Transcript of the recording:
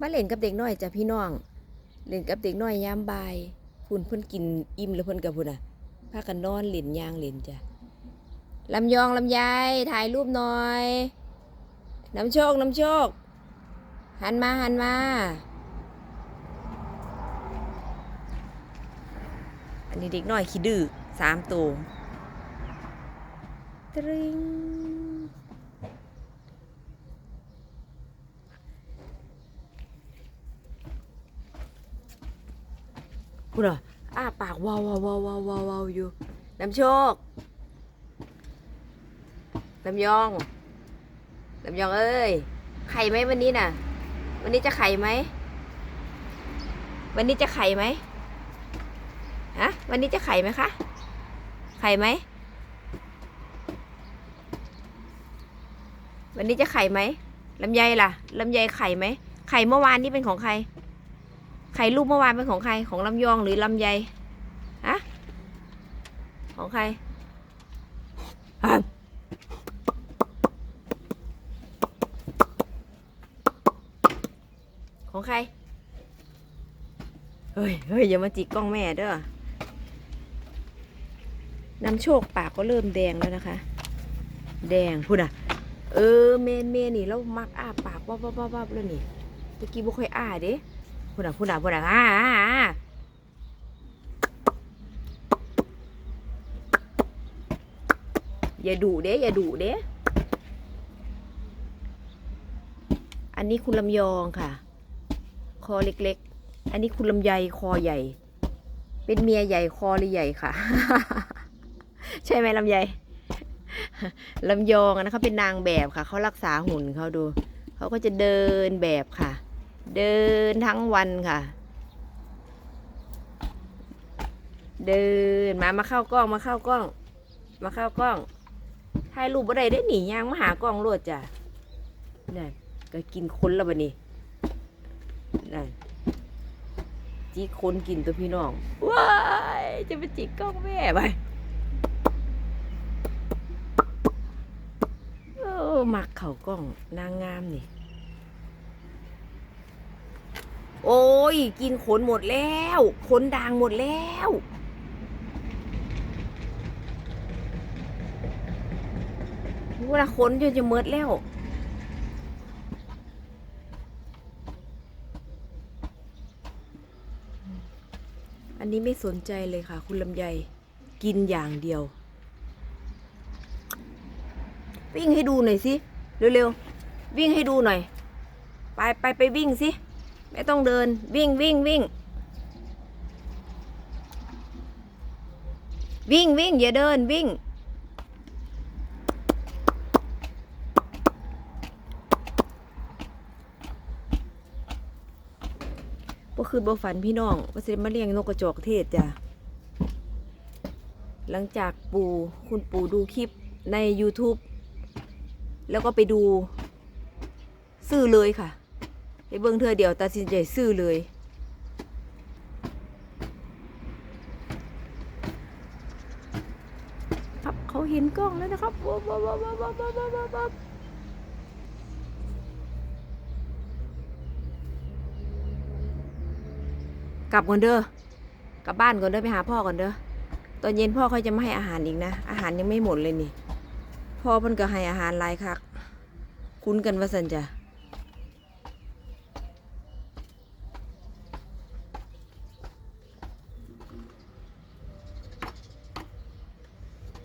มาเล่นกับเด็กน้อยจ้ะพี่น้อง เล่นกับเด็กน้อยยามบ่ายพุ่นเพิ่นกินอิ่มแล้วเพิ่นกับพุ่นอะพากันนอนเล่นยางเล่นจ้ะลำยองลำไยถ่ายรูปหน่อย น้ำโชคน้ำโชค หันมาหันมาอันนี้เด็กน้อยขี้ดื้อสามตัวตริง พูดเหรออ้าปากวาววาววาววาววาววาวอยู่น้ำโชคลำยองลำยองเอ้ย ไข่ไหมวันนี้น่ะ วันนี้จะไข่ไหม วันนี้จะไข่ไหมฮะ วันนี้จะไข่ไหมคะ ไข่ไหม วันนี้จะไข่ไหมลำไยล่ะลำไยไข่ไหม ไข่เมื่อวานนี่เป็นของใคร ไข่ลูกเมื่อวานเป็นของใครของลำยองหรือลำไยฮะของใครอของใคร เฮ้ยเฮ้ยอย่ามาจิกกล้องแม่เด้อน้ำโชคปากก็เริ่มแดงแล้วนะคะ แดงพูดอะ เออเมนเมนนี่เรามักอ้าปากวับวับวับวับแล้วนี่เมื่อกี้บ่ค่อยอ้าเด้ พูดอะพูดอะพูดอะอ่าอย่าดุเด้อย่าดุเด้อันนี้คุณลำยองค่ะ คอเล็กๆ อันนี้คุณลำไยคอใหญ่ เป็นเมียใหญ่คอเลยใหญ่ค่ะ ใช่ไหมลำไยลำยองอะนะเป็นนางแบบค่ะ เขารักษาหุ่นเขาดู เขาก็จะเดินแบบค่ะ เดินทั้งวันค่ะ เดินมามาเข้ากล้องมาเข้ากล้อง มาเข้ากล้องถ่ายรูปบ่ได้ได้หนียางมาหากล้องโลดจ้ะนั่นก็กินคนและบัดนี้นั่นจีคนกินตัวพี่น้องว้ายจะไปจิกกล้องแม่ไปโอ้มักเข่ากล้องนางงามนี่ โอ้ย กินขนหมดแล้วขนด่างหมดแล้ว เวลาขนจนจะเมดแล้วอันนี้ไม่สนใจเลยค่ะ คุณลำไยกินอย่างเดียววิ่งให้ดูหน่อยสิเร็วๆวิ่งให้ดูหน่อย ไปไปไปวิ่งสิ ไม่ต้องเดินวิ่งวิ่งวิ่ง วิ่งวิ่งอย่าเดินวิ่ง ก็คือบ่ฝันพี่น้องว่าจะมาเลี้ยงนกกระจอกเทศจ้ะ หลังจากปู่คุณปู่ดูคลิปใน YouTube แล้วก็ไปดู ซื้อเลยค่ะ ไปเบิ่งเธอเดียวตัดสินใจซื้อเลยครับเขาเห็นกล้องแล้วนะครับบ๊อบบ๊อบบ๊บบ๊บบ๊บบ๊บบ๊บกลับก่อนเด้อกลับบ้านก่อนเด้อไปหาพ่อก่อนเด้อตอนเย็นพ่อเขาจะมาให้อาหารอีกนะ อาหารยังไม่หมดเลยนี่ พ่อเพิ่นก็ให้อาหารหลายคัก คุ้นกันว่าสันจ้ะ